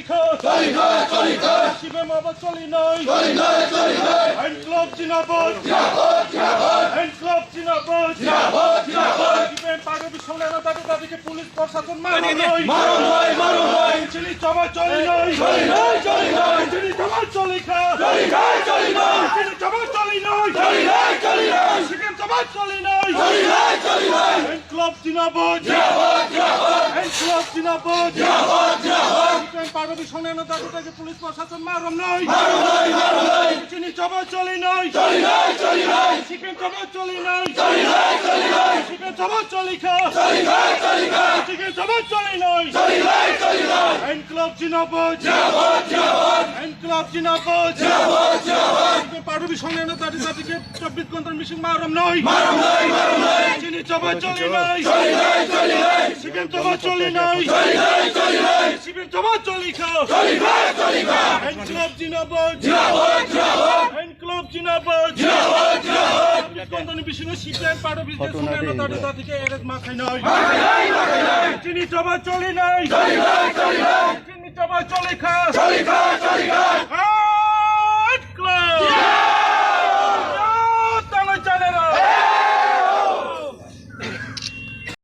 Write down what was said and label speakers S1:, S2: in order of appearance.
S1: চলি খা শিবে মাবা চলি নাই। হ্যান্ড ক্লাব জিনাবাদ হ্যান্ড ক্লাব জিনাবাদ শিবে পাগবি সোনার দাবি দাবিকে পুলিশ প্রশাসন মারি নাই। চিনি চাবা চলি নাই। চিনি চাবা চলি খা চিনি চাবা চলি নাই। শিবে চাবা চলি নাই। হ্যান্ড ক্লাব জিনাবাদ হ্যান্ড ক্লাব জিনাবাদ শিবে পাগবি সোনার দাবি দাবিকে পুলিশ প্রশাসন মারম নাই চিনি চাবা চলি নাই শিবে চাবা চলি নাই শিবে চাবা চলি খা। শিবে চাবা চলি নাই হ্যান্ড ক্লাব জিনাবাদ হ্যান্ড ক্লাব জিনাবাদ পারবি সঙ্গে না তাদের জাতিকে চব্বিশ ঘণ্টার মিশন মারম নয়। চিনি চাবা চলি নাই শিবেন চাবা চলি নাই শিবেন চাবা চলি খা হ্যান্ড ক্লাব জিনাবাদ হ্যান্ড ক্লাব জিনাবাদ চব্বিশ ঘণ্টার মিশন শিবেন পারবি সঙ্গে না তাদের জাতিকে এরেজ মাখাই নয় চিনি চাবা চলি নাই। চিনি চাবা চলি খা